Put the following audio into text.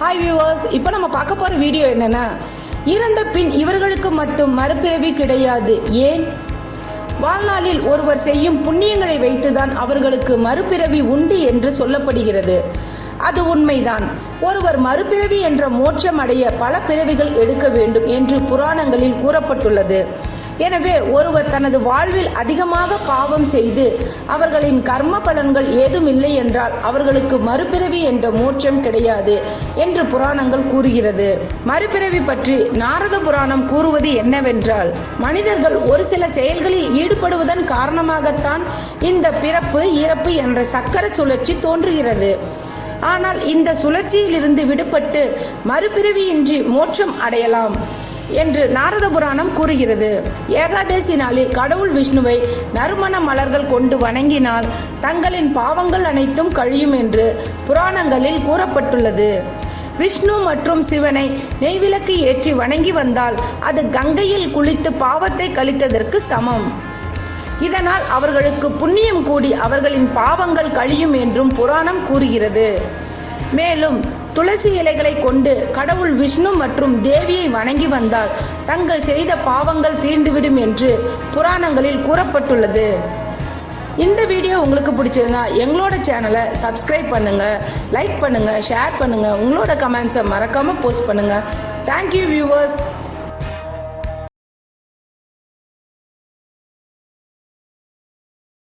Hi viewers இப்போ நம்ம பார்க்க போகிற வீடியோ என்னென்னா இறந்த பின் இவர்களுக்கு மட்டும் மறுபிறவி கிடையாது. ஏன்? வாழ்நாளில் ஒருவர் செய்யும் புண்ணியங்களை வைத்துதான் அவர்களுக்கு மறுபிறவி உண்டு என்று சொல்லப்படுகிறது. அது உண்மைதான். ஒருவர் மறுபிறவி என்ற மோட்சம் அடைய பல பிறவிகள் எடுக்க வேண்டும் என்று புராணங்களில் கூறப்பட்டுள்ளது. எனவே ஒருவர் தனது வாழ்வில் அதிகமாக பாவம் செய்து அவர்களின் கர்ம பலன்கள் ஏதும் இல்லை என்றால் அவர்களுக்கு மறுபிறவி என்ற மோட்சம் கிடையாது என்று புராணங்கள் கூறுகிறது. மறுபிறவி பற்றி நாரத புராணம் கூறுவது என்னவென்றால் மனிதர்கள் ஒரு சில செயல்களில் ஈடுபடுவதன் காரணமாகத்தான் இந்த பிறப்பு இறப்பு என்ற சக்கர சுழற்சி தோன்றுகிறது. ஆனால் இந்த சுழற்சியிலிருந்து விடுபட்டு மறுபிறவியின்றி மோட்சம் அடையலாம். என்று நாரத புராணம் கூறுகிறது. ஏகாதேசி நாளில் கடவுள் விஷ்ணுவை நறுமண மலர்கள் கொண்டு வணங்கினால் தங்களின் பாவங்கள் அனைத்தும் கழியும் என்று புராணங்களில் கூறப்பட்டுள்ளது. விஷ்ணு மற்றும் சிவனை நெய்விளக்கு ஏற்றி வணங்கி வந்தால் அது கங்கையில் குளித்து பாவத்தை கழித்ததற்கு சமம். இதனால் அவர்களுக்கு புண்ணியம் கூடி அவர்களின் பாவங்கள் கழியும் என்றும் புராணம் கூறுகிறது. மேலும் துளசி இலைகளை கொண்டு கடவுள் விஷ்ணு மற்றும் தேவியை வணங்கி வந்தால் தங்கள் செய்த பாவங்கள் தீர்ந்துவிடும் என்று புராணங்களில் கூறப்பட்டுள்ளது. இந்த வீடியோ உங்களுக்கு பிடிச்சிருந்தா எங்களோட சேனலை சப்ஸ்கிரைப் பண்ணுங்க லைக் பண்ணுங்க ஷேர் பண்ணுங்க. உங்களோட கமெண்ட்ஸை மறக்காம போஸ்ட் பண்ணுங்க. Thank you viewers